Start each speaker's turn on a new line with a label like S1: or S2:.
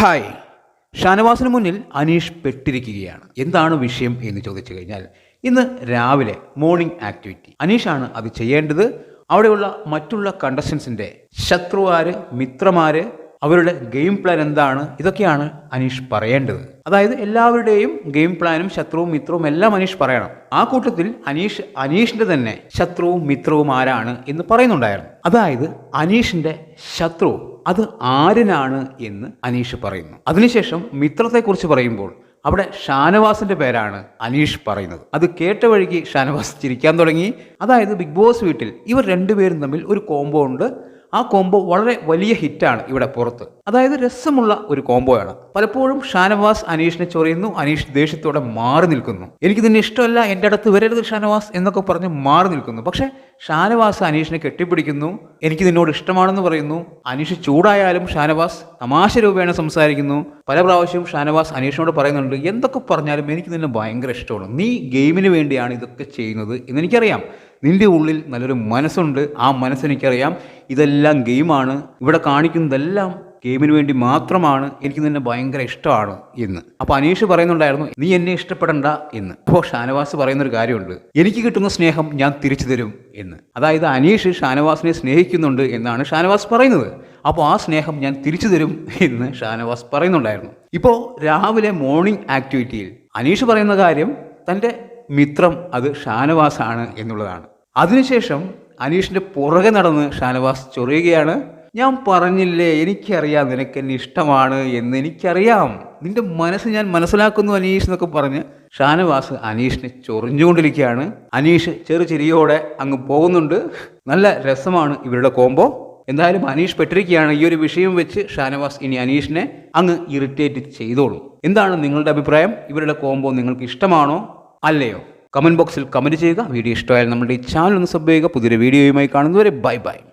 S1: Hi. ഷാനവാസിന് മുന്നിൽ അനീഷ് പെട്ടിരിക്കുകയാണ്. എന്താണ് വിഷയം എന്ന് ചോദിച്ചു കഴിഞ്ഞാൽ ഇന്ന് രാവിലെ മോർണിംഗ് ആക്ടിവിറ്റി അനീഷാണ് അത് ചെയ്യേണ്ടത്. അവിടെയുള്ള മറ്റുള്ള കണ്ടസ്റ്റൻസിന്റെ ശത്രുവാര് മിത്രമാര് അവരുടെ ഗെയിം പ്ലാൻ എന്താണ് ഇതൊക്കെയാണ് അനീഷ് പറയേണ്ടത്. അതായത് എല്ലാവരുടെയും ഗെയിം പ്ലാനും ശത്രുവും മിത്രവും എല്ലാം അനീഷ് പറയണം. ആ കൂട്ടത്തിൽ അനീഷ് അനീഷിന്റെ തന്നെ ശത്രുവും മിത്രവും ആരാണ് എന്ന് പറയുന്നുണ്ടായിരുന്നു. അതായത് അനീഷിന്റെ ശത്രു അത് ആരിനാണ് എന്ന് അനീഷ് പറയുന്നു. അതിനുശേഷം മിത്രത്തെക്കുറിച്ച് പറയുമ്പോൾ അവിടെ ഷാനവാസിന്റെ പേരാണ് അനീഷ് പറയുന്നത്. അത് കേട്ട വഴിക്ക് ഷാനവാസ് ചിരിക്കാൻ തുടങ്ങി. അതായത് ബിഗ് ബോസ് വീട്ടിൽ ഇവർ രണ്ടുപേരും തമ്മിൽ ഒരു കോംബോ ഉണ്ട്. ആ കോംബോ വളരെ വലിയ ഹിറ്റാണ് ഇവിടെ പുറത്ത്. അതായത് രസമുള്ള ഒരു കോംബോയാണ് പലപ്പോഴും ഷാനവാസ് അനീഷിനെ ചൊറിയുന്നു അനീഷ് ദേഷ്യത്തോടെ മാറി നിൽക്കുന്നു. എനിക്ക് നിന്നെ ഇഷ്ടമല്ല എന്റെ അടുത്ത് വരരുത് ഷാനവാസ് എന്നൊക്കെ പറഞ്ഞ് മാറി നിൽക്കുന്നു. പക്ഷേ ഷാനവാസ് അനീഷിനെ കെട്ടിപ്പിടിക്കുന്നു എനിക്ക് നിന്നോട് ഇഷ്ടമാണെന്ന് പറയുന്നു. അനീഷ് ചൂടായാലും ഷാനവാസ് തമാശ രൂപേണ സംസാരിക്കുന്നു. പല പ്രാവശ്യവും ഷാനവാസ് അനീഷിനോട് പറയുന്നുണ്ട് എന്തൊക്കെ പറഞ്ഞാലും എനിക്ക് നിന്നെ ഭയങ്കര ഇഷ്ടമാണ്. നീ ഗെയിമിന് വേണ്ടിയാണ് ഇതൊക്കെ ചെയ്യുന്നത് എന്നെനിക്കറിയാം. നിന്റെ ഉള്ളിൽ നല്ലൊരു മനസ്സുണ്ട്. ആ മനസ്സെനിക്കറിയാം. ഇതെല്ലാം ഗെയിമാണ്. ഇവിടെ കാണിക്കുന്നതെല്ലാം ഗെയിമിന് വേണ്ടി മാത്രമാണ്. എനിക്ക് നിന്നെ ഭയങ്കര ഇഷ്ടമാണ് എന്ന്. അപ്പോൾ അനീഷ് പറയുന്നുണ്ടായിരുന്നു നീ എന്നെ ഇഷ്ടപ്പെടണ്ട എന്ന്. അപ്പോൾ ഷാനവാസ് പറയുന്നൊരു കാര്യമുണ്ട്. എനിക്ക് കിട്ടുന്ന സ്നേഹം ഞാൻ തിരിച്ചു തരും എന്ന്. അതായത് അനീഷ് ഷാനവാസിനെ സ്നേഹിക്കുന്നുണ്ട് എന്നാണ് ഷാനവാസ് പറയുന്നത്. അപ്പോൾ ആ സ്നേഹം ഞാൻ തിരിച്ചു തരും എന്ന് ഷാനവാസ് പറയുന്നുണ്ടായിരുന്നു. ഇപ്പോൾ രാവിലെ മോർണിംഗ് ആക്ടിവിറ്റിയിൽ അനീഷ് പറയുന്ന കാര്യം തന്റെ മിത്രം അത് ഷാനവാസാണ് എന്നുള്ളതാണ്. അതിനുശേഷം അനീഷിന്റെ പുറകെ നടന്ന് ഷാനവാസ് ചൊറിയുകയാണ്. ഞാൻ പറഞ്ഞില്ലേ എനിക്കറിയാം നിനക്ക് എന്നെ ഇഷ്ടമാണ് എന്ന് എനിക്കറിയാം. നിന്റെ മനസ്സ് ഞാൻ മനസ്സിലാക്കുന്നു അനീഷ് എന്നൊക്കെ പറഞ്ഞ് ഷാനവാസ് അനീഷിനെ ചൊറിഞ്ഞുകൊണ്ടിരിക്കുകയാണ്. അനീഷ് ചെറു ചിരിയോടെ അങ്ങ് പോകുന്നുണ്ട്. നല്ല രസമാണ് ഇവരുടെ കോമ്പോ എന്തായാലും അനീഷ് പെട്ടിരിക്കുകയാണ്. ഈ ഒരു വിഷയം വെച്ച് ഷാനവാസ് ഇനി അനീഷിനെ അങ്ങ് ഇറിറ്റേറ്റ് ചെയ്തോളും. എന്താണ് നിങ്ങളുടെ അഭിപ്രായം? ഇവരുടെ കോമ്പോ നിങ്ങൾക്ക് ഇഷ്ടമാണോ? അല്ലയോ? കമന്റ് ബോക്സിൽ കമന്റ് ചെയ്യുക. വീഡിയോ ഇഷ്ടമായാലും നമ്മുടെ ഈ ചാനൽ ഒന്ന് സബ് ചെയ്യുക. പുതിയൊരു വീഡിയോയുമായി കാണുന്നവരെ ബൈ ബൈ